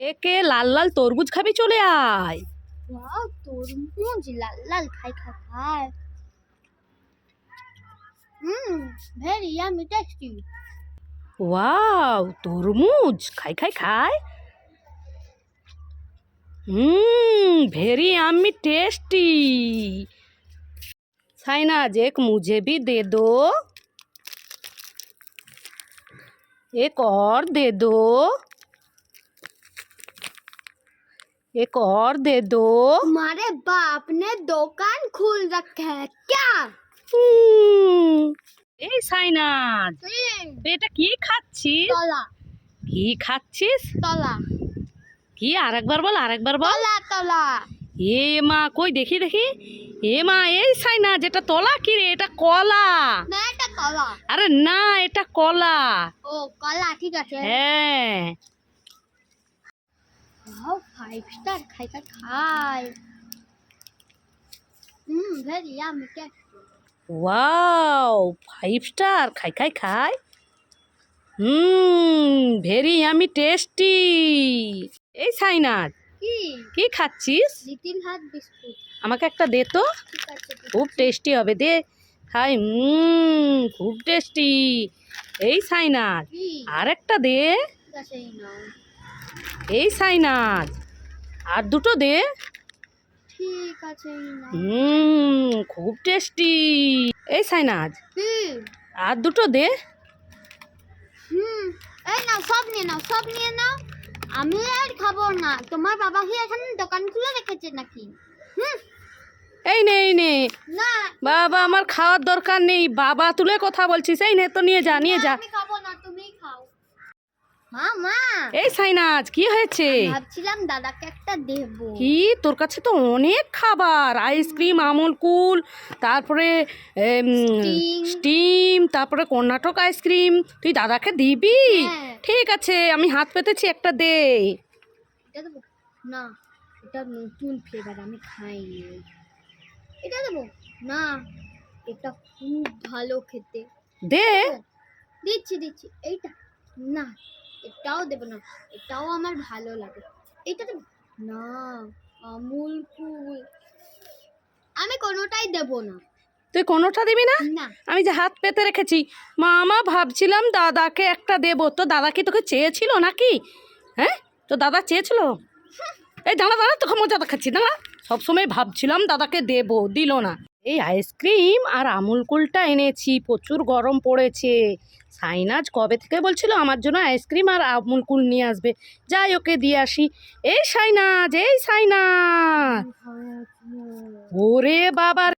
একে লাল লাল তরমুজ খাবি চলে আয়। তরমুজ লাল লাল খাই খাই খাই। Hmm very yummy tasty wow তরমুজ খাই খাই খাই। হুম ভেরি আমি টেস্টি साइनाज एक मुझे भी दे दो এক অর দে। दो एक और दे दो तुम्हारे बाप ने दुकान खोल रखा है क्या হুম, এই সাইনাজ তুই এটা কি খাচ্ছিস তলা কি খাচ্ছিস তলা কি আরেকবার বল আরেকবার বল তলা তলা এ মা কই দেখি দেখি এ মা এই সাইনা যেটা তলা কি রে এটা কলা না এটা তলা আরে না এটা কলা ও কলা ঠিক আছে হ্যাঁ ওয়াও ফাইভ স্টার খাই খাই খাই হুম very yummy tasty wow five star খাই খাই খাই হুম ভেরি আমি টেস্টি এই সাইনাজ কি? খাচ্ছিস? আমাকে একটা দে তো। খুব টেস্টি হবে দে। খাই হুম খুব টেস্টি এই সাইনাজ আর একটা দে। এই সাইনাজ আর দুটো দে। ঠিক আছে হুম খুব টেস্টি। এই সাইনাজ আর দুটো দে। হুম এই নাও সব নিয়ে নাও সব নিয়ে নাও। আমি আর খাব না। তোমার বাবা কি এখানে দোকান খুলে রেখেছে নাকি? হুম। এই নে এই নে। না। বাবা আমার খাওয়ার দরকার নেই। বাবা তুলে কথা বলছিস। এই নে তো নিয়ে যা নিয়ে যা আমি খাব না তুমিই খাও মা মা এই সাইনাজ কি হয়েছে? ভাবছিলাম দাদাকে একটা দেব। কি? তোর কাছে তো অনেক খাবার। আইসক্রিম আমুল কুল তারপরে স্টিম। তারপরে কর্ণাটক আইসক্রিম। তুই দাদাকে দিবি? হ্যাঁ। ঠিক আছে আমি হাত পেতেছি একটা দে। না এটা নতুন ফ্লেভার আমি খাইনি। এটা দেবো? না এটা খুব ভালো খেতে। দে। দিচ্ছি দিচ্ছি। এইটা না। এটাও দেবো না এটাও আমার ভালো লাগে। এইটা দেবো না আমুল কুল আমি কোনোটাই দেবো না। তুই কোনোটা দিবি না? না। আমি যে হাত পেতে রেখেছি। মামা ভাবছিলাম দাদাকে একটা দেবো। তো দাদা কি তোকে চেয়েছিল নাকি? হ্যাঁ? তো দাদা চেয়েছিল? এই দাঁড়া দাঁড়া তোকে মজা দেখাচ্ছি। দাঁড়া। সবসময় ভাবছিলাম দাদাকে দেবো দিল না। এই আইসক্রিম আর আমুল কুলটা এনেছি প্রচুর গরম পড়েছে। সাইনাজ কবে থেকে বলছিল আমার জন্য আইসক্রিম আর আমুল কুল নিয়ে আসবে? যাই ওকে দিয়ে আসি। এই সাইনাজ এই সাইনাজ ওরে বাবা